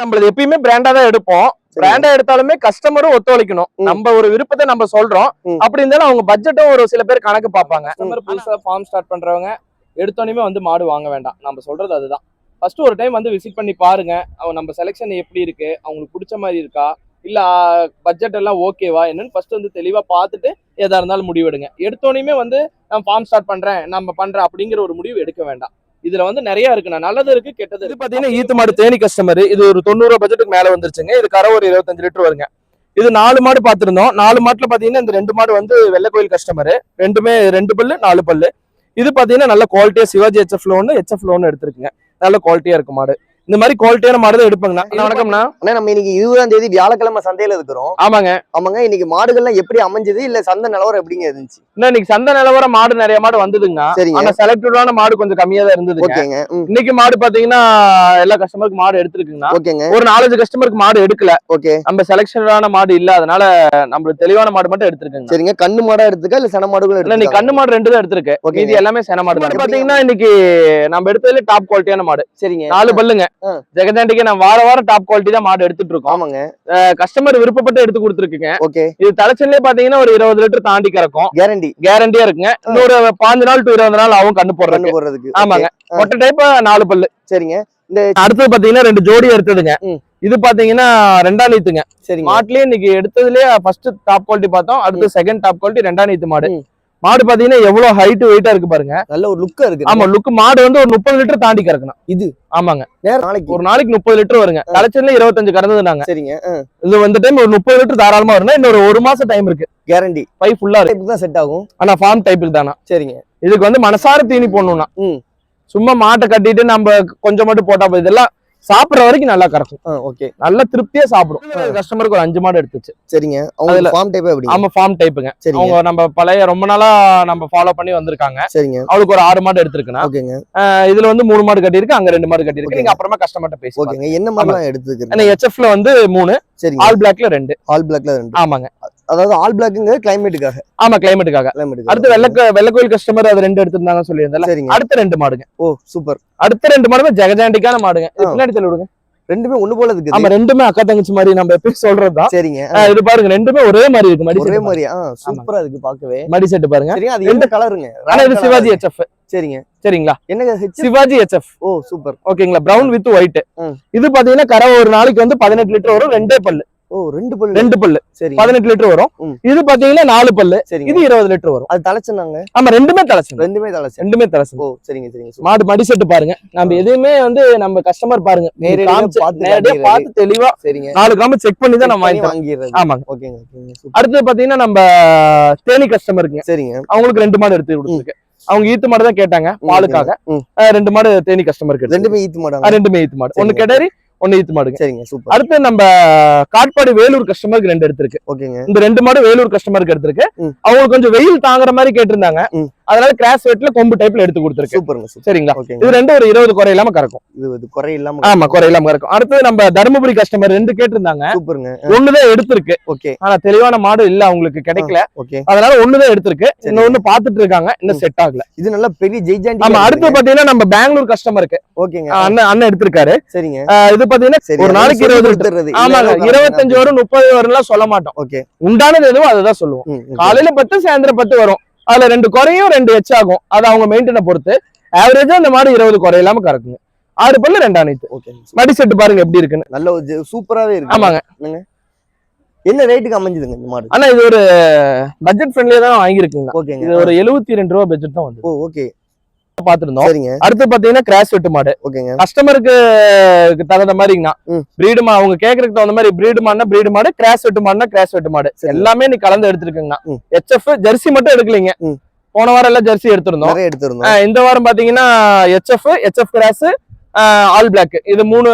நம்மளது எப்பயுமே பிராண்டா தான் எடுப்போம். பிராண்டா எடுத்தாலுமே கஸ்டமரும் ஒத்துழைக்கணும். நம்ம ஒரு விருப்பத்தை நம்ம சொல்றோம். அப்படி இருந்தாலும் அவங்க பட்ஜெட்டும் ஒரு சில பேர் கணக்கு பார்ப்பாங்க. புதுசா ஃபார்ம் ஸ்டார்ட் பண்றவங்க எடுத்தோடனே வந்து மாடு வாங்க வேண்டாம். நம்ம சொல்றது அதுதான். ஃபர்ஸ்ட் ஒரு டைம் வந்து விசிட் பண்ணி பாருங்க. அவங்க நம்ம செலெக்ஷன் எப்படி இருக்கு? அவங்களுக்கு பிடிச்ச மாதிரி இருக்கா? இல்ல பட்ஜெட் எல்லாம் ஓகேவா என்னன்னு ஃபர்ஸ்ட் வந்து தெளிவா பார்த்துட்டு எதா இருந்தாலும் முடிவெடுங்க. எடுத்தோடனே வந்து நான் ஃபார்ம் ஸ்டார்ட் பண்றேன். நம்ம பண்றேன் அப்படிங்கிற ஒரு முடிவு எடுக்க வேண்டாம். இதுல வந்து நிறைய இருக்குண்ணா நல்லது இருக்கு கெட்டது இது பாத்தீங்கன்னா ஈத்து மாடு தேனி கஸ்டமர் இது ஒரு தொண்ணூறு பட்ஜெட்டுக்கு மேல வந்துருச்சுங்க. இது கரை ஒரு இருபத்தஞ்சு லிட்டர் வருங்க. இது நாலு மாடு பார்த்திருந்தோம் நாலு மாட்டுல பாத்தீங்கன்னா இந்த ரெண்டு மாடு வந்து வெள்ளை கோயில் கஸ்டமர் ரெண்டுமே ரெண்டு பல்லு நாலு பல்லு. இது பாத்தீங்கன்னா நல்ல குவாலிட்டியா Shivaji HF loan HF loan எடுத்திருக்குங்க. நல்ல குவாலிட்டியா இருக்கு மாடு. இந்த மாதிரி குவாலிட்டியான மாடு தான் எடுப்பாங்கண்ணா. அண்ணா, வணக்கம்ண்ணா. ஆனா நம்ம இன்னைக்கு இருபதாம் தேதி வியாழக்கிழமை சந்தையில இருக்கிறோம். ஆமாங்க. ஆமாங்க இன்னைக்கு மாடுகள்லாம் எப்படி அமைஞ்சது இல்ல சந்தை நிலவரம் எப்படிங்க இருந்துச்சு? இன்னும் இன்னைக்கு சந்தை நிலவரம் மாடு நிறைய மாடு வந்ததுங்க ஆனா செலக்டடான மாடு கொஞ்சம் கம்மியா தான் இருந்ததுங்க. ஓகேங்க இன்னைக்கு மாடு பாத்தீங்கன்னா எல்லா கஸ்டமருக்கு மாடு எடுத்திருக்குங்கண்ணா. ஓகேங்க. ஒரு நாலஞ்சு கஸ்டமருக்கு மாடு எடுக்கல. ஓகே. நம்ம செலக்ஷனான மாடு இல்ல அதனால நம்மளுக்கு தெளிவான மாடு மட்டும் எடுத்திருக்குங்க சரிங்க கண்ணு மாடா எடுத்துக்கா இல்ல சன மாடுகளும் இல்ல நீ கண்ணு மாடு ரெண்டு தான் எடுத்திருக்கு. ஓகேங்க. மீதி எல்லாமே சென மாடு பாத்தீங்கன்னா இன்னைக்கு நம்ம எடுத்ததுல டாப் குவாலிட்டியான மாடு. சரிங்க. நாலு பல்லுங்க. ஜெகதாண்டிக்கு நான் வார வாரம் டாப் குவாலிட்டி தான் மாடு எடுத்துட்டு இருக்கோம். ஆமாங்க. கஸ்டமர் விருப்பப்பட்டு எடுத்து கொடுத்துருக்குங்க. ஓகே. இது தலைச்சல்லே பாத்தீங்கன்னா ஒரு இருபது லிட்டர் தாண்டி கறக்கும். கேரண்டி கேரண்டியா இருக்குங்க. இன்னொரு பாஞ்சு நாள் டு இருபது நாள் ஆகும் கண்ணு கண்ணு போடுறதுக்கு. ஆமாங்க. மொட்டை டைப் நாலு பல்லு. சரிங்க. அடுத்தது பாத்தீங்கன்னா ரெண்டு ஜோடி எடுத்ததுங்க. இது பாத்தீங்கன்னா ரெண்டாம் நீத்துங்க. சரிங்க. மாட்டுலயே இன்னைக்கு எடுத்ததுலயே ஃபர்ஸ்ட் டாப் குவாலிட்டி பார்த்தோம். அடுத்து செகண்ட் டாப் குவாலிட்டி ரெண்டாம் நீத்து மாடு. மாடு பாத்தீங்கன்னா எவ்வளவு ஹைட் வெயிட்டா இருக்கு பாருங்க. நல்ல ஒரு லுக்கா இருக்கு. ஆமா லுக் மாடு வந்து ஒரு முப்பது லிட்டர் தாண்டி கறக்கணும். இது? ஆமாங்க. நாளைக்கு? ஒரு நாளைக்கு முப்பது லிட்டர் வருங்க. ஆ. தலைச்சல்ல இருபத்தஞ்சு கறந்ததுனாங்க. சரிங்க இது வந்து டைம் ஒரு முப்பது லிட்டர் தாராளமா வரும்னா இன்னொரு ஒரு மாசம் டைம் இருக்கு. கேரண்டி பை ஃபுல்லா இருக்கு. தான் செட் ஆகும். ஆனா ஃபார்ம் டைப்புக்கு தானா? சரிங்க. இதுக்கு வந்து மனசார தீனி போடணும்னா. சும்மா மாட்டை கட்டிட்டு நம்ம கொஞ்சம் மட்டும் போட்டா இதெல்லாம் சாப்பிடுற வரைக்கும் நல்லா கறக்கும். ஓகே நல்ல திருப்தியா சாப்பிடும். கஸ்டமருக்கு ஒரு அஞ்சு மாடு எடுத்துச்சு. சரிங்க. அவங்க ஃபார்ம் டைப் எப்படி? ஆமா ஃபார்ம் டைப்புங்க சரிங்க. அவங்க நம்ம பழைய ரொம்ப நாளா நம்ம ஃபாலோ பண்ணி வந்திருக்காங்க. சரிங்க. அவளுக்கு ஒரு ஆறு மாடு எடுத்திருக்குன்னா ஓகேங்க. இதுல வந்து மூணு மாடு கட்டியிருக்கு அங்க ரெண்டு மாடு கட்டியிருக்கு. நீங்க அப்புறமா கஸ்டமர்ட்ட பேசி ஓகேங்க. என்ன மாதிரிலாம் எடுத்துக்கிறீங்க ஹெச்எஃப்ல வந்து மூணு சரிங்க. ஆல் பிளாக்ல ரெண்டு. ஆல் பிளாக்ல ரெண்டு. ஆமாங்க. அதாவது ஆல் பிளாக்குங்க கிளைமேட்டுக்காக ஆமா கிளைமேட்டுக்காக கிளைமேட்டுக்காக அடுத்து வெள்ள வெள்ளக்கோயில் கஸ்டமர் அது ரெண்டு எடுத்திருந்தாங்க சொல்லியிருந்தல சரிங்க. அடுத்த ரெண்டு மாடுங்க. ஓ சூப்பர் அடுத்த ரெண்டு மாடுமே ஜெகஜாண்டிக்கான மாடுங்க. பின்னாடி சொல்லி விடுங்க. ரெண்டுமே ஒண்ணு போல இருக்குது. ஆமா ரெண்டுமே அக்கா தங்கச்சி மாதிரி நம்ம எப்பயும் சொல்றதுதான். சரிங்க. இது பாருங்க ரெண்டுமே ஒரே மாதிரி இருக்கு மடி ஒரே மாதிரி சூப்பரா இருக்கு பாக்கவே மடி செட்டு பாருங்க. சரிங்க அது என்ன கலருங்க ஆனா இது சிவாஜி ஹெச்எஃப் சரிங்க. சரிங்களா? H Shivaji HF oh super ஓகேங்களா பிரவுன் வித் ஒயிட். இது பாத்தீங்கன்னா கரை ஒரு நாளைக்கு வந்து பதினெட்டு லிட்டர் வரும் ரெண்டே பல்லு. ஓ ரெண்டு பல்லு. ரெண்டு பல்லு. சரிங்க பதினெட்டு லிட்டர் வரும். இது பாத்தீங்கன்னா நாலு பல்லு. சரிங்க. இது இருபது லிட்டர் வரும். அது தலைச்சுனாங்க ஆமா ரெண்டுமே தலைச்சு ரெண்டுமே தலைச்சு ரெண்டுமே தலைச்சு ஓ சரிங்க சரிங்க. மாடு மடி செட்டு பாருங்க. நம்ம எதுவுமே வந்து நம்ம கஸ்டமர் பாருங்க. நேரடியா பார்த்து தெளிவா சரிங்க. நாலு கிராம் செக் பண்ணி தான் நம்ம வாங்கிடுறது. ஆமாங்க. ஓகேங்க. அடுத்து பாத்தீங்கன்னா நம்ம தேனி கஸ்டமருக்குங்க சரிங்க. அவங்களுக்கு ரெண்டு மாடு எடுத்து கொடுத்துருக்கு. அவங்க ஈத்து மாடு தான் கேட்டாங்க பாலுக்காக. ரெண்டு மாடு தேனி கஸ்டமருக்கு ரெண்டுமே ஈத்து மாடாங்க ரெண்டுமே ஈத்து மாடு. ஒன்னு. கெடரி ஒன்னு ஈத்து மாடுங்க. சரிங்க சூப்பர். அடுத்து நம்ம காட்பாடி வேலூர் கஸ்டமருக்கு ரெண்டு எடுத்திருக்கு. ஓகேங்க. இந்த ரெண்டு மாடு வேலூர் கஸ்டமருக்கு எடுத்திருக்கு. அவங்களுக்கு கொஞ்சம் வெயில் தாங்குற மாதிரி கேட்டிருந்தாங்க. அதனால கிராஸ் வெட்ல கொம்பு டைப்ல எடுத்து கொடுத்துருக்கு. சூப்பருங்க சூப்பர். சரிங்களா? இது ரெண்டும் ஒரு இருபது குறை இல்லாம கறக்கும். இது குறை இல்லாம ஆமா குறை இல்லாம கறக்கும். அடுத்து நம்ம தருமபுரி கஸ்டமர் ரெண்டு கேட்டிருந்தாங்க. சூப்பருங்க. ஒண்ணுதான் எடுத்திருக்கு. ஓகே. ஆனா தெளிவான மாடு இல்ல அவங்களுக்கு கிடைக்கல. ஓகே. அதனால ஒண்ணுதான் எடுத்திருக்கு. இன்னொன்னு பாத்துட்டு இருக்காங்க. இன்னும். செட் ஆகல. இது நல்ல பெரிய ஜெய்ஜாண்டி ஆமா அடுத்து பாத்தீங்கன்னா நம்ம பெங்களூர் கஸ்டமருக்கு ஓகேங்க. அண்ணன் அண்ணன் எடுத்திருக்காரு. சரிங்க. இது பாத்தீங்கன்னா ஒரு நாளைக்கு இருபது கொடுத்துறது. ஆமாங்க இருபத்தஞ்சு வரும் முப்பது வரும்லாம் சொல்ல மாட்டோம். ஓகே. உண்டானது எதுவோ அதுதான் சொல்லுவோம். காலையில பத்து சாயந்தரம் பத்து வரும். அதுல ரெண்டு குறையும் ரெண்டு எச் ஆகும். அது அவங்க மெயின்டென பொறுத்து ஆவரேஜா இந்த மாடு இருபது குறை இல்லாம கறக்குங்க. ஆறு பல்லு ரெண்டா நீத்து ஓகே மடி செட்டு பாருங்க எப்படி இருக்குன்னு. நல்ல ஒரு சூப்பராவே இருக்கு. ஆமாங்க. என்ன ரேட்டுக்கு அமைஞ்சதுங்க இந்த மாடு? ஆனா இது ஒரு பட்ஜெட் ஃப்ரெண்ட்லியா தான் வாங்கியிருக்குங்க. ஓகேங்க இது ஒரு எழுபத்தி ரெண்டு ரூபா பட்ஜெட் தான் வந்து ஓகே பாத்துருந்தோம் அடுத்து பாத்தீங்கன்னா கிராஸ் வெட்டு மாடு. ஓகேங்க. கஸ்டமருக்கு தகுந்த மாதிரிங்கண்ணா ம். பிரீடு மா அவங்க கேக்குறதுக்கு தகுந்த மாதிரி பிரீடு மாடுனா பிரீடு மாடு கிராஸ் வெட்டு மாடுனா கிராஸ் வெட்டு மாடு. எல்லாமே நீ கலந்து எடுத்திருக்குங்கண்ணா ம். ஹெச்எஃப் ஜெர்சி மட்டும் எடுக்கலீங்க. போன வாரம் எல்லாம் ஜெர்சி எடுத்திருந்தோம். எடுத்திருந்தோம். இந்த வாரம் பாத்தீங்கன்னா HF HF cross all black இது மூணு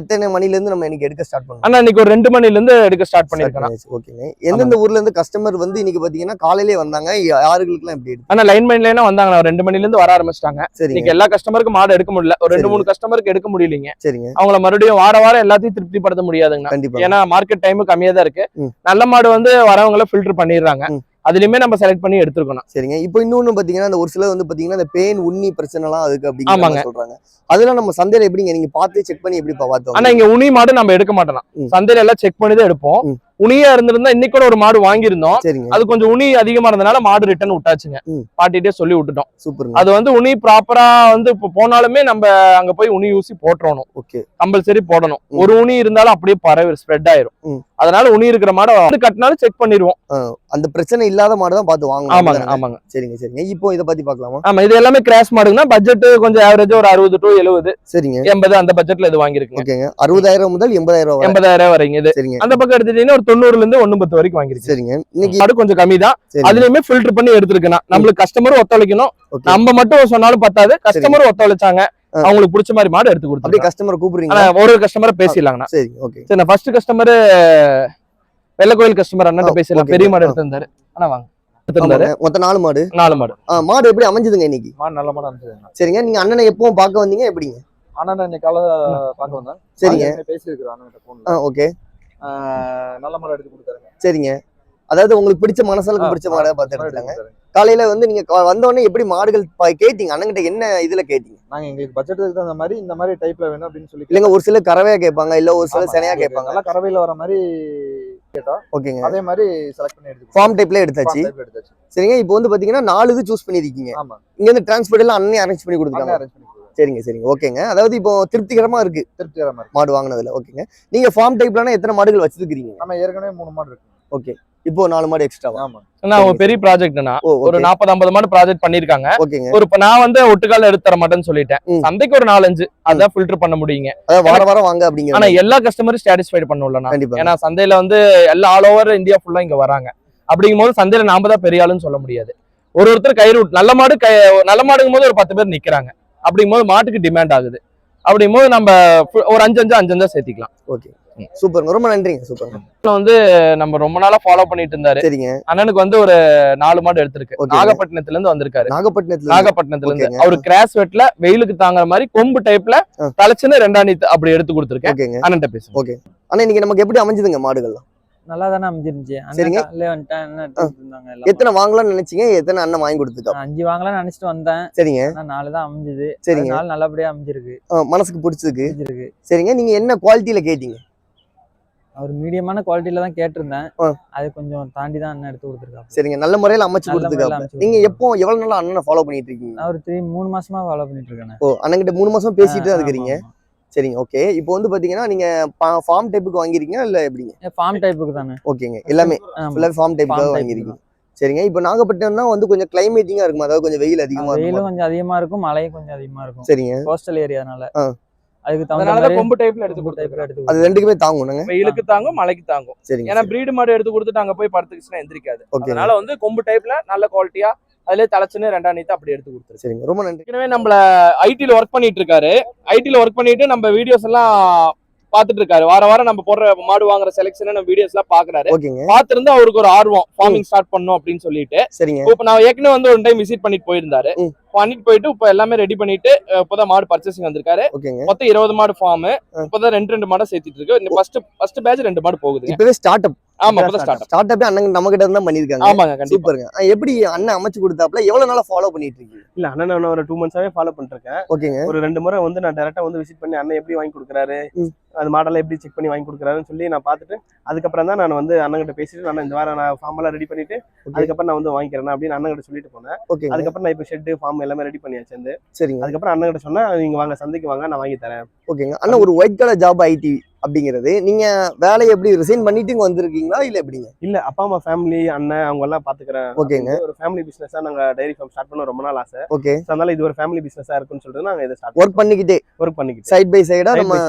எத்தனை மணில இருந்து நம்ம இன்னைக்கு எடுக்க ஸ்டார்ட் பண்ணோம் இன்னைக்கு ஒரு ரெண்டு மணில இருந்து எடுக்க ஸ்டார்ட் பண்ணிருக்கேன் ஓகேங்க எந்தெந்த ஊர்ல இருந்து கஸ்டமர் வந்து இன்னைக்கு பாத்தீங்கன்னா காலையிலே வந்தாங்க. யாருகளுக்குலாம் எப்படி ஆனா லைன் மைன் லைனா வந்தாங்க ரெண்டு மணில இருந்து வர ஆரம்பிச்சிட்டாங்க. இன்னைக்கு எல்லா கஸ்டமருக்கும் மாடு எடுக்க முடியல. ஒரு ரெண்டு. மூணு கஸ்டமருக்கு எடுக்க முடியலீங்க. சரிங்க. அவங்கள மறுபடியும் வார வாரம் எல்லாத்தையும் திருப்திப்படுத்த முடியாதுங்கண்ணா. கண்டிப்பா ஏன்னா மார்க்கெட் டைம் கம்மியா தான் இருக்கு. நல்ல மாடு வந்து வரவங்கள ஃபில்டர் பண்ணிடுறாங்க. அதுலயுமே நம்ம செலக்ட் பண்ணி எடுத்துருக்கணும். சரிங்க. இப்போ இன்னொன்னு பாத்தீங்கன்னா இந்த ஒரு சிலர் வந்து பாத்தீங்கன்னா இந்த பெயின் உண்ணி பிரச்சனை எல்லாம் அதுக்கு. மாதிரி சொல்றாங்க. அதெல்லாம் நம்ம சந்தையில எப்படிங்க? நீங்க பார்த்து செக் பண்ணி எப்படி பார்த்தோம் ஆனா இங்க உனி மாடு நம்ம எடுக்க மாட்டோம். சந்தையில எல்லாம் செக் பண்ணி தான் எடுப்போம். உனியா இருந்திருந்தா இன்னைக்கு கூட ஒரு மாடு வாங்கியிருந்தோம். அது கொஞ்சம் உனி அதிகமா இருந்தனால மாடு ரிட்டர்ன் விட்டாச்சுங்க. பாட்டிட்டே சொல்லி விட்டுட்டோம். சூப்பருங்க. அது வந்து உனி ப்ராப்பரா வந்து இப்போ போனாலுமே நம்ம அங்க போய் உனி ஊசி போட்டுறணும். ஓகே. கம்பல்சரி போடணும். ஒரு உனி இருந்தாலும் அப்படியே பரவி ஸ்ப்ரெட் ஆயிரும். அதனால உனி இருக்கிற மாடை வந்து கட்டினாலும் செக் பண்ணிடுவோம் அந்த பிரச்சனை இல்லாத மாடு தான் பார்த்து வாங்கணும் ஆமாங்க? ஆமாங்க. சரிங்க சரிங்க. இப்போ இதை பத்தி பார்க்கலாமா? ஆமா இது எல்லாமே கிராஷ் மாடுங்கன்னா பட்ஜெட் கொஞ்சம் ஆவரேஜ் ஒரு அறுபது டு எழுபது. சரிங்க. எண்பது அந்த பட்ஜெட்ல இது வாங்கிருக்குங்க. ஓகேங்க. அறுபதாயிரம் முதல் எண்பதாயிரம் எண்பதாயிரம் வரைங்க இது. சரிங்க. அந்த பக்கம் எடுத்துட்டீங்கன்னா ஒரு தொண்ணூறுல இருந்து ஒண்ணு பத்து வரைக்கும் வாங்கிருக்கு சரிங்க. இன்னைக்கு மாடு கொஞ்சம் கம்மி தான். அதுலயுமே ஃபில்டர் பண்ணி எடுத்துருக்கணும். நம்மளுக்கு கஸ்டமர் ஒத்துழைக்கணும். நம்ம மட்டும் சொன்னாலும் பத்தாது. கஸ்டமர் ஒத்துழைச்சாங்க. அவங்களுக்கு பிடிச்ச மாதிரி மாடு எடுத்து அப்படியே கொடுத்துருக்கோம் கஸ்டமர் கூப்பிடுறீங்க ஆனா ஒரு ஒரு கஸ்டமரை பேசிடலாங்கண்ணா. சரிங்க ஓகே சரி நான் ஃபர்ஸ்ட் கஸ்டமர் வெள்ளக்கோயில் கஸ்டமர் அண்ணன் பேசிடலாம். பெரிய. மாடு. எடுத்திருந்தாரு. அண்ணா வாங்க. மொத்தம் நாலு மாடு. நாலு மாடு. மாடு எப்படி அமைஞ்சதுங்க இன்னைக்கு? மாடு நல்ல மாடு அனுப்பிச்சிருங்க சரிங்க நீங்க அண்ணனை எப்பவும் பார்க்க வந்தீங்க எப்படிங்க? அண்ணன் இன்னைக்கு காலை பார்க்க வந்தேன். சரிங்க. பேசியிருக்கிறோம் அண்ணன் ஓகே நல்ல மாடு எடுத்து கொடுத்தாருங்க. சரிங்க. அதாவது உங்களுக்கு பிடிச்ச மனசலுக்கு ஆ, பிடிச்ச மாடை பார்த்து. காலையில வந்து நீங்க கா- வந்த உடனே எப்படி மாடுகள் கேட்டீங்க? அண்ணன்கிட்ட என்ன இதுல கேட்டீங்க? நாங்க எங்களுக்கு பட்ஜெட்டுக்கு தகுந்த மாதிரி இந்த மாதிரி டைப்ல வேணும் அப்படின்னு சொல்லி இல்லைங்க ஒரு சில கறவையா கேட்பாங்க இல்ல ஒரு சில ஆமா, செனையா எங்களுக்கு கேட்பாங்க. நல்லா கறவையில வர மாதிரி ஓகேங்க. அதே மாதிரி செலக்ட் பண்ணி எடுத்து ஃபார்ம் டைப்ல எடுத்தாச்சு? சரிங்க இப்போ வந்து பாத்தீங்கன்னா நாலு இது சூஸ் பண்ணிருக்கீங்க ஆமா. இங்க இருந்து டிரான்ஸ்போர்ட் எல்லாம் அண்ணனே அரேஞ்ச் பண்ணி கொடுத்தாரு. சரிங்க சரிங்க. ஓகேங்க. அதாவது இப்போ திருப்திகரமா இருக்கு. திருப்திகர மாதிரி மாடு வாங்கினதுல. ஓகேங்க. நீங்க ஃபார்ம் டைப்லனா எத்தனை மாடுகள் வச்சிருக்கீங்க நம்ம ஏற்கனவே மூணு மாடு இருக்கு ஓகே. இப்போ நாலு மாடு எக்ஸ்ட்ராவா ஆமா. ஒரு பெரிய ப்ராஜெக்ட்னா ஒரு நாற்பது ஐம்பது மாடு ப்ராஜெக்ட் பண்ணிருக்காங்க. ஒரு இப்ப நான் வந்து ஒட்டுக்கால எடுத்து தர மாட்டேன்னு சொல்லிட்டேன். சந்தைக்கு ஒரு நாலஞ்சு. அதான் ஃபில்டர் பண்ண முடியுங்க. அதாவது வார வாரம் வாங்க அப்படிங்கிற ஆனா எல்லா கஸ்டமரும் சாட்டிஸ்ஃபைட் பண்ணல ஏன்னா சந்தையில வந்து எல்லா ஆல் ஓவர் இந்தியா ஃபுல்லா இங்க வராங்க. அப்படிங்கும் போது சந்தையில நாம தான் பெரிய ஆளுன்னு சொல்ல முடியாது. ஒரு ஒருத்தர் கயிறு நல்ல மாடு கை நல்ல மாடுங்கும் போது ஒரு பத்து பேர் நிக்கிறாங்க. அப்படிங்கும் போது மாட்டுக்கு டிமாண்ட் ஆகுது. அப்படிங்கும் போது நம்ம ஒரு அஞ்சு அஞ்சு அஞ்சு அஞ்சா சேர்த்திக்கலாம். ஓகே. சூப்பர். ரொம்ப நன்றிங்க. சூப்பர். நம்ம ரொம்ப நாளா ஃபாலோ பண்ணிட்டு இருந்தாரு. சரிங்க. அண்ணனுக்கு வந்து ஒரு நாலு மாடு எடுத்திருக்கு. நாகப்பட்டினத்துல இருந்து வந்திருக்காரு. நாகப்பட்டினத்துல நாகப்பட்டினத்துல இருந்து. அவரு கிராஸ் வெட்ல வெயிலுக்கு தாங்குற மாதிரி கொம்பு டைப்ல. தலைச்சுன்னு ரெண்டாணி அப்படி எடுத்து கொடுத்துருக்கேன். அண்ணன்ட்ட பேசுங்க. ஆனா இன்னைக்கு நமக்கு எப்படி அமைஞ்சதுங்க மாடுகள் நல்லா தானே அமைஞ்சிருந்துச்சு சரிங்க. அண்ணன் அண்ணன். எத்தனை வாங்கலாம்னு நினைச்சீங்க? எத்தனை அண்ணன் வாங்கி கொடுத்துட்டோம்? நான் அஞ்சு வாங்கலாம்னு நினைச்சிட்டு வந்தேன். சரிங்க. நாலு தான் அமைஞ்சது. சரிங்க. நாலு நல்லபடியா அமைஞ்சிருக்கு. மனசுக்கு பிடிச்சதுக்கு அமைஞ்சிருக்கு. சரிங்க. நீங்க என்ன குவாலிட்டியில கேட்டீங்க? அவர் மீடியமான குவாலிட்டியில தான் கேட்டிருந்தேன். அது கொஞ்சம் தாண்டி தான் அண்ணன் எடுத்து கொடுத்துருக்காரு சரிங்க. நல்ல முறையில அமைச்சு கொடுத்துருக்காங்க நீங்க. எப்போ எவ்வளவு நாளா அண்ணனை ஃபாலோ பண்ணிட்டு இருக்கீங்க? நான் ஒரு த்ரீ மூணு மாசமா ஃபாலோ பண்ணிட்டு இருக்கேன் ஓ அண்ணன்கிட்ட மூணு மாசம் பேசிட்டு தான் இருக்கிறீங்க? சரிங்க ஓகே இப்போ வந்து பாத்தீங்கன்னா நீங்க ஃபார்ம் டைப்புக்கு வாங்கிருக்கீங்க இல்ல எப்படிங்க? ஃபார்ம் டைப்புக்கு தானே ஓகேங்க. எல்லாமே. ஃபுல்லாக ஃபார்ம் type வாங்கிருக்கீங்க சரிங்க. இப்போ நாகப்பட்டினம்னா வந்து கொஞ்சம் கிளைமேட்டிங்கா இருக்கும். அதாவது கொஞ்சம் வெயில் அதிகமா வெயிலும் கொஞ்சம் அதிகமா இருக்கும் மழையும் கொஞ்சம் அதிகமா இருக்கும். சரிங்க. கோஸ்டல் ஏரியானால. அதுக்கு தகுந்த கொம்பு டைப்ல எடுத்து கொடுத்துருக்கேன் எடுத்து அது ரெண்டுக்குமே தாங்கணுங்க வெயிலுக்கு தாங்கும் மழைக்கு தாங்கும். சரிங்க ஏன்னா பிரீடு மாடு எடுத்து கொடுத்துட்டு அங்க போய் படுத்துக்குச்சுன்னா எந்திரிக்காது. அதனால வந்து கொம்பு டைப்ல நல்ல குவாலிட்டியா அதுலயே தலைச்சுன்னு ரெண்டாம் நீத்து அப்படி எடுத்து கொடுத்துருக்கு சரிங்க ரொம்ப நன்றி. ஏற்கனவே நம்மள ஐடில ஒர்க் பண்ணிட்டு இருக்காரு. ஐடில ஒர்க் பண்ணிட்டு நம்ம வீடியோஸ் எல்லாம் பாத்துட்டு இருக்காரு வார வாரம் நம்ம போடுற மாடு வாங்குற செலெக்ஷன் நம்ம வீடியோஸ் எல்லாம் பாக்குறாரு பாத்திருந்து அவருக்கு ஒரு ஆர்வம். ஃபார்மிங் ஸ்டார்ட் பண்ணும் அப்படின்னு சொல்லிட்டு. சரிங்க. இப்ப நான் ஏற்கனவே வந்து ஒரு டைம் விசிட் பண்ணிட்டு போயிருந்தாரு. பண்ணிட்டு போயிட்டு இப்ப எல்லாமே ரெடி பண்ணிட்டு இப்பதான் மாடு பர்ச்சேசிங் வந்திருக்காரு. மொத்தம் இருபது மாடு ஃபார்ம். இப்பதான் ரெண்டு ரெண்டு மாடை சேர்த்திட்டு இருக்கு. ஃபர்ஸ்ட் ஃபர்ஸ்ட் பேட்ச் ரெண்டு மாடு போகுது இப்பவே ஸ்டார்ட் அப் ஆமா ஸ்டார்ட் அண்ணன் நம்ம கிட்ட இருந்தா பண்ணிருக்காங்க. ஆமாங்க கண்டிப்பா. சூப்பருங்க. எப்படி அண்ணன் அமைச்சு கொடுத்தாப்ல எவ்வளவு நாளா ஃபாலோ பண்ணிட்டு இருக்கீங்க இல்ல அண்ணன் நான் ஒரு டூ மந்த்ஸாவே ஃபாலோ பண்ணிட்டு இருக்கேன் ஓகேங்க. ஒரு ரெண்டு முறை வந்து நான் டேரக்டா வந்து விசிட் பண்ணி அண்ணன் எப்படி வாங்கி கொடுக்குறாரு. அது மாடலை எப்படி செக் பண்ணி வாங்கி கொடுக்குறாருன்னு சொல்லி நான் பார்த்துட்டு அதுக்கப்புறம் தான் நான் வந்து அண்ணன்கிட்ட பேசிட்டு நான் இந்த வாரம் நான் ஃபார்ம் எல்லாம் ரெடி பண்ணிட்டு அதுக்கப்புறம் நான் வந்து வாங்கிக்கிறேன் அப்படின்னு அண்ணன்கிட்ட சொல்லிட்டு போனேன். அதுக்கப்புறம் நான் இப்போ ஷெட் ஃபார்ம் எல்லாமே ரெடி பண்ணியாச்சு வந்து. சரிங்க. அதுக்கப்புறம் அண்ணன்கிட்ட சொன்னா நீங்க வாங்க சந்தைக்கு வாங்க நான் வாங்கி தரேன். ஓகேங்க. அண்ணன் ஒரு ஒயிட் கலர் ஜாப் ஐடி அப்படிங்கிறது. நீங்க வேலையை எப்படி ரிசைன் பண்ணிட்டு இங்க வந்திருக்கீங்களா? இல்ல எப்படிங்க? இல்ல அப்பா அம்மா ஃபேமிலி அண்ணன் அவங்க எல்லாம் பாத்துக்கிறேன் ஓகேங்க. ஒரு ஃபேமிலி பிசினஸா நாங்க டைரி ஃபார்ம் ஸ்டார்ட் பண்ண ரொம்ப நாள் ஆசை. ஓகே. அதனால இது ஒரு ஃபேமிலி பிசினஸா இருக்குன்னு சொல்லிட்டு நாங்க இதை ஸ்டார்ட் ஒர்க் பண்ணிக்கிட்டே ஒர்க் பண்ணிக்கிட்டு சைட் பை சைடா நம்ம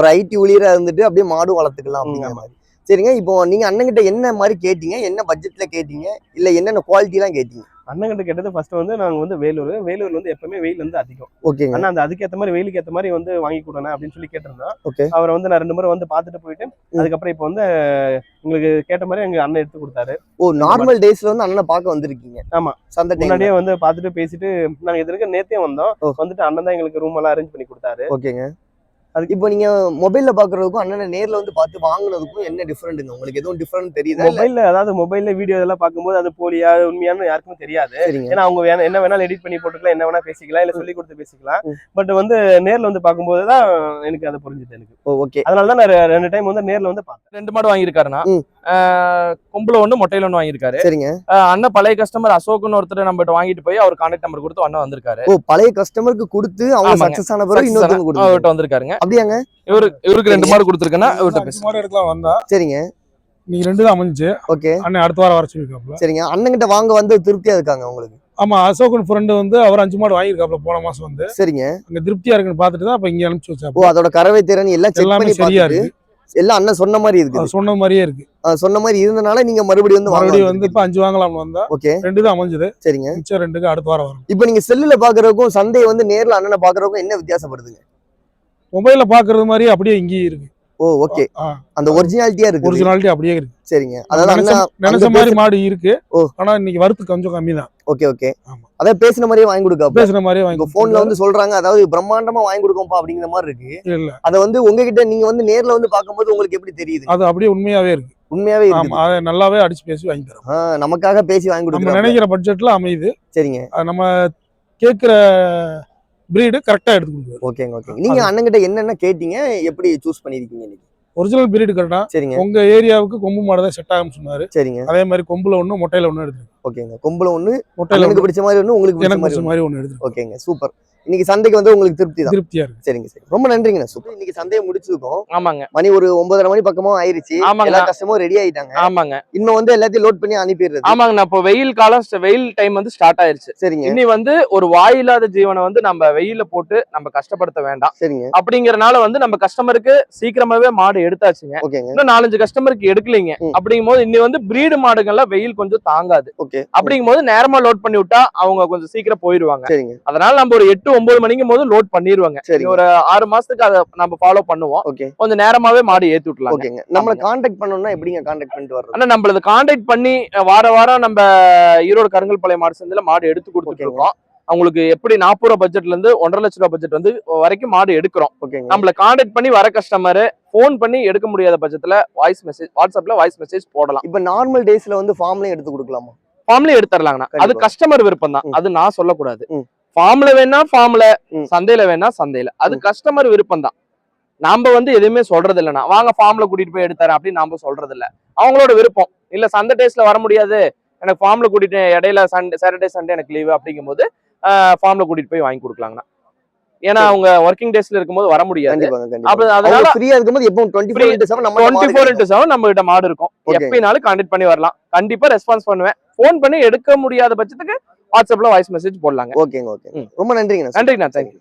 ஒரு ஐடி ஊழியரா இருந்துட்டு அப்படியே மாடு வளர்த்துக்கலாம் அப்படிங்கிற. மாதிரி. சரிங்க இப்போ நீங்க அண்ணன்கிட்ட என்ன மாதிரி கேட்டீங்க? என்ன பட்ஜெட்ல கேட்டீங்க? இல்ல என்னென்ன குவாலிட்டி எல்லாம் கேட்டீங்க? அண்ணன்கிட்ட கேட்டது ஃபர்ஸ்ட் வந்து நாங்க வந்து வேலூர். வேலூர்ல வந்து எப்பவுமே வெயில் வந்து அதிகம். ஓகேங்க. ஆனா அந்த அதுக்கேத்த மாதிரி வெயிலுக்கு ஏத்த மாதிரி வந்து வாங்கி கொடுங்க அப்படின்னு சொல்லி கேட்டிருந்தோம் ஓகே. அவரை வந்து நான் ரெண்டு முறை வந்து பார்த்துட்டு போயிட்டு அதுக்கப்புறம் இப்போ வந்து உங்களுக்கு கேட்ட மாதிரி எங்க அண்ணன் எடுத்து கொடுத்தாரு. ஓ நார்மல் டேஸ்ல வந்து அண்ணனை பார்க்க வந்திருக்கீங்க. ஆமா. சந்தை முன்னாடியே வந்து பார்த்துட்டு பேசிட்டு நாங்க இதற்கு நேத்தே வந்தோம். வந்துட்டு அண்ணன் தான் எங்களுக்கு ரூம் எல்லாம் அரேஞ்ச் பண்ணி கொடுத்தாரு. ஓகேங்க. இப்போ நீங்க மொபைல்ல பாக்குறதுக்கும் அண்ணனை நேர்ல வந்து பார்த்து வாங்குனதுக்கும் என்ன டிஃபரெண்ட்ங்க உங்களுக்கு எதுவும் டிஃபரெண்ட் தெரியுதா? இல்ல மொபைல்ல அதாவது மொபைல்ல வீடியோ இதெல்லாம் பார்க்கும்போது அது போலியா உண்மையானு யாருக்கும் தெரியாது. ஏன்னா அவங்க வேணா என்ன வேணாலும் எடிட் பண்ணி போட்டுக்கலாம் என்ன வேணா பேசிக்கலாம் இல்ல சொல்லி கொடுத்து பேசிக்கலாம். பட் வந்து நேர்ல வந்து பார்க்கும்போது தான் எனக்கு அது புரிஞ்சுது எனக்கு. ஓகே அதனால தான் நான் ரெ- ரெண்டு டைம் வந்து நேர்ல வந்து பார்த்தேன். ரெண்டு மாடு. ஆஹ் கொம்புல ஒண்ணு மொட்டையில ஒண்ணு வாங்கியிருக்காரு. சரிங்க. அண்ணன் பழைய கஸ்டமர் அசோக்னு ஒருத்தர் நம்மகிட்ட வாங்கிட்டு போய் அவர் கான்டாக்ட் நம்பர் கொடுத்து அண்ணன் வந்திருக்காரு. ஓ பழைய கஸ்டமருக்கு கொடுத்து அவங்க. சக்சஸ் ஆன பிறகு இன்னொருத்தவங்க கொடுத்து அவர்கிட்ட வந்திருக்காருங்க. அப்படியாங்க? இவரு இவருக்கு ரெண்டு மாடு கொடுத்துருக்கேன்னா இவர்கிட்ட பேச மாடு எடுக்கலாம் வந்தா. சரிங்க. இன்னைக்கு ரெண்டு தான் அமைஞ்சு. ஓகே. அண்ணன் அடுத்த வாரம் வர சொல்லியிருக்காப்ல சரிங்க. அண்ணன்கிட்ட வாங்க வந்து திருப்தியா இருக்காங்க உங்களுக்கு? ஆமா அசோகன் ஃப்ரெண்டு வந்து அவர் அஞ்சு மாடு வாங்கியிருக்காப்ல போன மாசம் வந்து. சரிங்க. அங்க திருப்தியா இருக்குன்னு பார்த்துட்டு தான் அப்ப இங்க அனுப்பிச்சு ஓ வச்சாப்ல அதோட கறவை திறன் எல்லாம் செக் எல்லாமே பண்ணி சரியா இருக்கு. எல்லாம் அண்ணன் சொன்ன மாதிரி இருக்குது. அது சொன்ன மாதிரியே இருக்கு. சொன்ன மாதிரி இருந்தனால நீங்க மறுபடியும் வந்து மறுபடியும் வந்து இப்ப அஞ்சு வாங்கலாம்னு வந்தா ஓகே. ரெண்டு தான் அமைஞ்சது. சரிங்க. மிச்சம் ரெண்டுக்கு அடுத்த வாரம் வரும். இப்போ நீங்க செல்லுல பாக்குறதுக்கும் சந்தையை வந்து நேர்ல அண்ணனை பாக்குறதுக்கும் என்ன வித்தியாசப்படுதுங்க? மொபைல்ல பாக்குறது மாதிரி அப்படியே இங்கேயும் இருக்கு. ஓ ஓகே அந்த ஒரிஜினாலிட்டியா இருக்கு ஒரிஜினாலிட்டி அப்படியே இருக்கு. சரிங்க. அதாவது நினைச்ச மாதிரி மாடு இருக்கு. ஓ. ஆனா இன்னைக்கு வரத்து கொஞ்சம் கம்மி தான். ஓகே ஓகே ஆமா. அதான் பேசின மாதிரியே வாங்கி கொடுக்காப்ப பேசுன மாதிரியே வாங்கி போன்ல வந்து சொல்றாங்க அதாவது பிரம்மாண்டமா வாங்கி கொடுக்கோம்ப்பா அப்படிங்கிற மாதிரி இருக்கு. இல்ல அத வந்து உங்ககிட்ட நீங்க வந்து நேர்ல வந்து பார்க்கும்போது உங்களுக்கு எப்படி தெரியுது? அது அப்படியே உண்மையாவே இருக்கு. உண்மையாவே இருக்கு. நல்லாவே அடிச்சு பேசி வாங்கி தரோம். நமக்காக பேசி வாங்கி கொடுக்குறாங்க நினைக்கிற பட்ஜெட்ல அமையுது. சரிங்க. நம்ம கேட்குற பிரீடு கரெக்டாக எடுத்து கொடுக்குது. ஓகேங்க ஓகே நீங்க அண்ணன்கிட்ட என்னென்ன கேட்டீங்க? எப்படி சூஸ் பண்ணிருக்கீங்க இன்னைக்கு? ஒரிஜினல் பிரீடு கரெக்டா சரிங்க. உங்க ஏரியாவுக்கு கொம்பு மாடு தான் செட் ஆகும்னு சொன்னாரு. சரிங்க. அதே மாதிரி கொம்புல ஒண்ணு மொட்டையில ஒண்ணு எடுத்து ஓகேங்க. கொம்புல ஒண்ணு மொட்டையில எனக்கு பிடிச்ச மாதிரி ஒண்ணு உங்களுக்கு எனக்கு மாதிரி பிடிச்ச மாதிரி ஒண்ணு எடுத்து ஓகேங்க சூப்பர். இன்னைக்கு சந்தைக்கு வந்து உங்களுக்கு திருப்தி தான் திருப்தியா இருக்கு. சரிங்க சரி. ரொம்ப நன்றிங்கண்ணா சூப்பர். இன்னைக்கு சந்தையை முடிச்சிருக்கோம். ஆமாங்க. மணி ஒரு ஒன்பதரை மணி பக்கமா ஆயிருச்சு. ஆமாங்க. எல்லா கஸ்டமரும் ரெடி ஆயிட்டாங்க. ஆமாங்க. இன்னும் வந்து எல்லாத்தையும் லோட் பண்ணி அனுப்பிடுறது. ஆமாங்கண்ணா இப்போ வெயில் காலம் வெயில் டைம் வந்து ஸ்டார்ட் ஆயிருச்சு. சரிங்க. இனி வந்து ஒரு வாயில்லாத ஜீவனை வந்து நம்ம வெயில போட்டு நம்ம கஷ்டப்படுத்த வேண்டாம். சரிங்க. அப்படிங்கறனால வந்து நம்ம கஸ்டமருக்கு சீக்கிரமாவே மாடு எடுத்தாச்சுங்க. இன்னும் நாலஞ்சு கஸ்டமருக்கு எடுக்கலைங்க. அப்படிங்கும் போது இன்னி வந்து பிரீடு மாடுகள்லாம் வெயில் கொஞ்சம் தாங்காது. ஓகே. அப்படிங்கும் போது நேரமா லோட் பண்ணி விட்டா அவங்க கொஞ்சம் சீக்கிரம் போயிருவாங்க. சரிங்க. அதனால நம்ம ஒரு எட்டு ஒன்பது மணிக்கும் போது லோட் பண்ணிடுவாங்க சரிங்க. ஒரு ஆறு மாசத்துக்கு அதை நம்ம ஃபாலோ பண்ணுவோம். ஓகே. கொஞ்சம் நேரமாவே மாடு ஏத்தி விட்டலாம் ஓகேங்க. நம்மள. காண்டாக்ட் பண்ணணும்னா எப்படிங்க காண்டாக்ட் பண்ணிட்டு வர்றது? ஆனா நம்மளது கான்டாக்ட் பண்ணி வார வாரம் நம்ம ஈரோடு கருங்கல்பாளையம் மாடு சந்தையில மாடு எடுத்து கொடுத்துட்டு. இருக்கோம். அவங்களுக்கு எப்படி நாற்பது ரூபா பட்ஜெட்ல இருந்து ஒன்றரை லட்ச ரூபா பட்ஜெட் வந்து வரைக்கும் மாடு எடுக்கிறோம். ஓகேங்க. நம்மள கான்டாக்ட் பண்ணி வர கஸ்டமர் ஃபோன் பண்ணி எடுக்க முடியாத பட்சத்துல வாய்ஸ் மெசேஜ் வாட்ஸ்அப்ல வாய்ஸ் மெசேஜ் போடலாம். இப்ப நார்மல் டேஸ்ல வந்து ஃபார்ம்லயும் எடுத்து கொடுக்கலாமா? ஃபார்ம்ல எடுத்துடலாங்கண்ணா. அது. கஸ்டமர் விருப்பம் தான். அது நான் சொல்லக்கூடாது. ஃபார்ம்ல வேணா ஃபார்ம்ல. சந்தையில வேணா சந்தையில. அது. கஸ்டமர் விருப்பம் தான் நாம வந்து எதுவுமே சொல்றது இல்லைண்ணா வாங்க ஃபார்ம்ல கூட்டிட்டு போய் எடுத்தாரு அப்படின்னு நாம சொல்றது இல்ல அவங்களோட விருப்பம். இல்ல சந்தை டேஸ்ல வர முடியாது. எனக்கு ஃபார்ம்ல கூட்டிட்டு இடையில சண்டே சாட்டர்டே சண்டே எனக்கு லீவு அப்படிங்கும்போது ஃபார்ம்ல கூட்டிட்டு போய் வாங்கி கொடுக்கலாங்கண்ணா. ஏன்னா. அவங்க ஒர்க்கிங் டேஸ்ல இருக்கும்போது வர முடியாது. அதனால ஃப்ரீயா இருக்கும்போது எப்பவும் twenty four into seven twenty four into seven நம்ம கிட்ட மாடு இருக்கும். எப்படினாலும் கான்டாக்ட் பண்ணி வரலாம். கண்டிப்பா ரெஸ்பான்ஸ் பண்ணுவேன். ஃபோன் பண்ணி எடுக்க முடியாத பட்சத்துக்கு வாட்ஸ்அப்ல வாய்ஸ் மெசேஜ் போடலாங்க. ஓகேங்க ஓகே. ரொம்ப நன்றிங்கண்ணா நன்றிண்ணா தேங்க்யூ